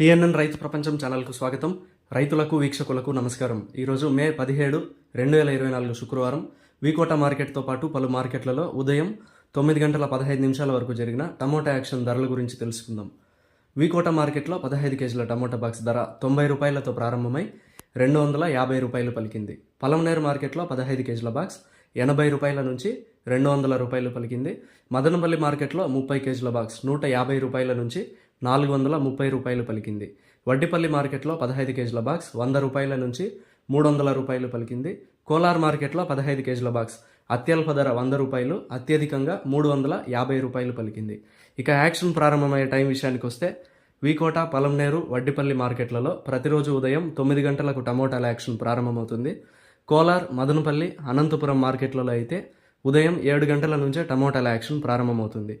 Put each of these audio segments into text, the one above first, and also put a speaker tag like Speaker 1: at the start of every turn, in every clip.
Speaker 1: PNN రైతు ప్రపంచం ఛానల్కు స్వాగతం. రైతులకు వీక్షకులకు నమస్కారం. ఈరోజు మే పదిహేడు రెండు వేల ఇరవై నాలుగు శుక్రవారం. వీకోట మార్కెట్తో పాటు పలు మార్కెట్లలో ఉదయం తొమ్మిది గంటల పదహైదు నిమిషాల వరకు జరిగిన టమోటా యాక్షన్ ధరల గురించి తెలుసుకుందాం. వీకోట మార్కెట్లో పదహైదు కేజీల టమోటా బాక్స్ ధర తొంభై రూపాయలతో ప్రారంభమై రెండు వందల యాభై రూపాయలు పలికింది. పలమనేరు మార్కెట్లో పదహైదు కేజీల బాక్స్ ఎనభై రూపాయల నుంచి రెండు వందల రూపాయలు పలికింది. మదనపల్లి మార్కెట్లో ముప్పై కేజీల బాక్స్ నూట యాభై రూపాయల నుంచి నాలుగు వందల ముప్పై రూపాయలు పలికింది. వడ్డిపల్లి మార్కెట్లో పదహైదు కేజీల బాక్స్ వంద రూపాయల నుంచి మూడు వందల రూపాయలు పలికింది. కోలార్ మార్కెట్లో పదహైదు కేజీల బాక్స్ అత్యల్ప ధర వంద రూపాయలు అత్యధికంగా మూడు వందల యాభై రూపాయలు పలికింది. ఇక యాక్షన్ ప్రారంభమయ్యే టైం విషయానికి వస్తే వీకోట పలంనేరు వడ్డిపల్లి మార్కెట్లలో ప్రతిరోజు ఉదయం తొమ్మిది గంటలకు టమోటాల యాక్షన్ ప్రారంభమవుతుంది. కోలార్ మదనపల్లి అనంతపురం మార్కెట్లలో అయితే ఉదయం ఏడు గంటల నుంచే టమోటాల యాక్షన్ ప్రారంభమవుతుంది.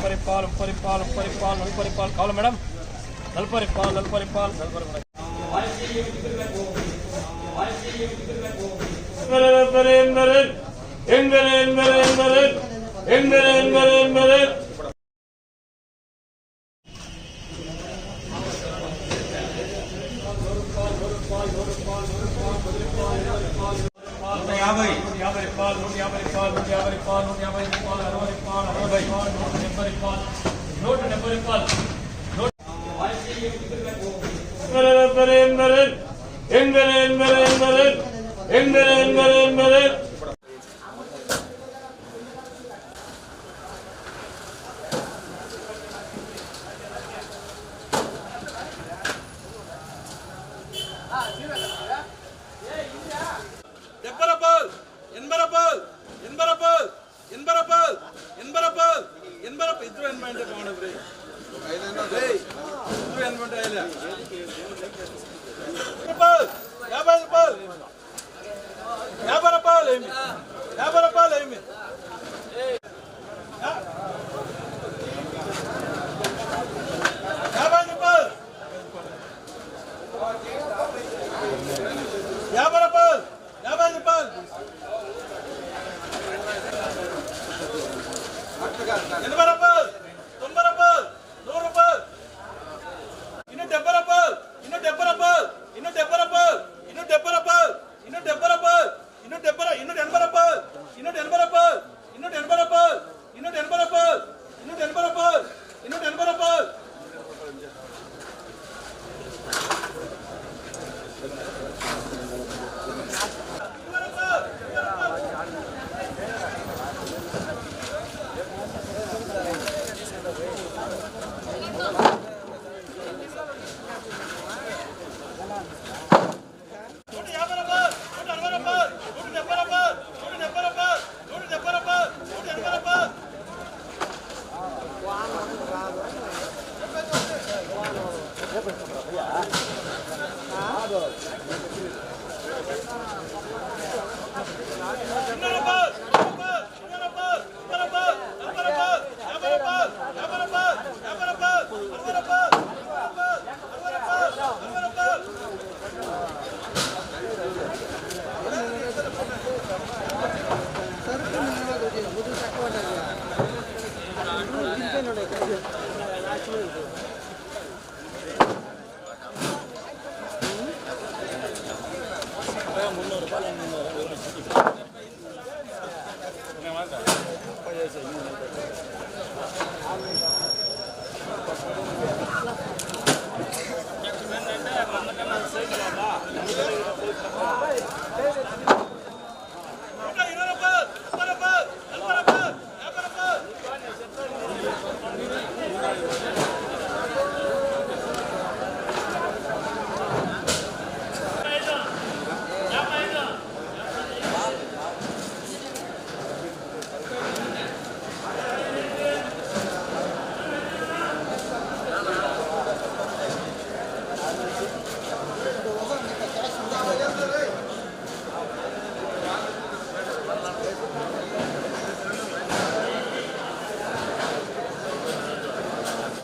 Speaker 2: பரிபால் பரிபால் பரிபால் நல்பரிபால் காலம் மேடம் நல்பரிபால் நல்பரிபால் நல்பரி மேடம் எங்கள் எங்கள் எங்கள் எங்கள் எங்கள் எங்கள் రిపాల్ నూట యాభై రిపాల్ నూట యాభై రిపాల్ అరవై రిపాల్ అరవై రిపాల్ నూట డెబ్బై రిపాల్ నూట డెబ్బై
Speaker 3: రిపాల్ ఎందరే ఎందరే ఎందరే ఎందరే ఎందరే ఎందరే ఎందరే ಏನ್ ಬರಪ್ಪ ಏನ್ ಬರಪ್ಪ ಇದ್ರು ಏನ್ ಮಾಡ್ಬೇಕು ಮಾಡಬ್ರಿ ಇದ್ರು ಏನ್ ಮಾಡ್ತಾ ಇಲ್ಲ నిలబడ Not a boat! よろしくお願いします。